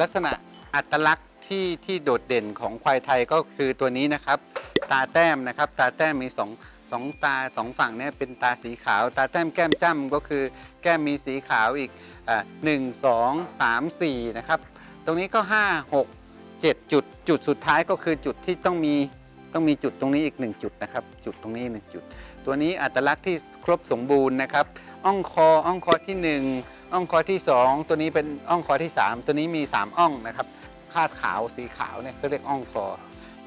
ลักษณะอัตลักษณ์ที่ที่โดดเด่นของควายไทยก็คือตัวนี้นะครับ ตาแต้มนะครับ ตาแต้มมีสองสองตาสองฝั่งเนี่ยเป็นตาสีขาว ตาแต้มแก้มจ้ำก็คือแก้มมีสีขาวอีกหนึ่งสองสามสี่นะครับ ตรงนี้ก็5 6 7จุดจุดสุดท้ายก็คือจุดที่ต้องมีต้องมีจุดตรงนี้อีก1จุดนะครับ จุดตรงนี้1จุด ตัวนี้อัตลักษณ์ที่ครบสมบูรณ์นะครับ อ่องคออ่องคอที่1 อ่องคอที่ 2 ตัวนี้เป็นอ่องคอที่ 3 ตัวนี้มี 3 อ่องนะครับคาดขาวสีขาวเนี่ยเขาเรียกอ่องคอ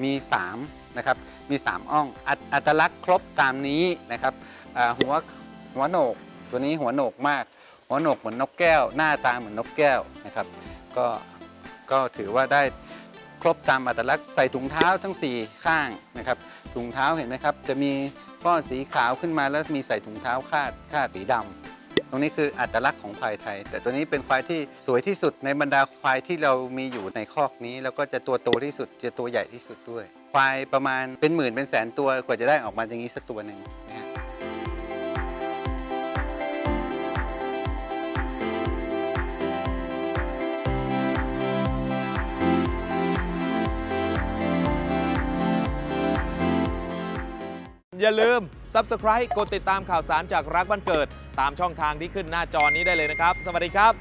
มี3นะครับมี 3 อ่องอัตอัตลักษณ์ครบตามนี้นะครับหัวหัวโหนก ตัวนี้หัวโหนกมาก หัวโหนกเหมือนนกแก้ว หน้าตาเหมือนนกแก้วนะครับก็ก็ถือว่าได้ครบตามอัตลักษณ์ใส่ถุงเท้าทั้ง 4 ข้างนะครับถุงเท้าเห็นไหมครับ จะมีก้อนสีขาวขึ้นมาแล้วมีใส่ถุงเท้าคาดคาดสีดำ ตรงนี้คืออัตลักษณ์ของควายไทย แต่ตัวนี้เป็นควายที่สวยที่สุดในบรรดาควายที่เรามีอยู่ในคอกนี้ แล้วก็จะตัวโตที่สุดจะตัวใหญ่ที่สุดด้วย ควายประมาณเป็นหมื่นเป็นแสนตัวกว่าจะได้ออกมาอย่างนี้สักตัวหนึ่ง อย่าลืม Subscribe กดติดตามข่าวสารจากรักบ้านเกิด ตามช่องทางที่ขึ้นหน้าจอนี้ได้เลยนะครับ สวัสดีครับ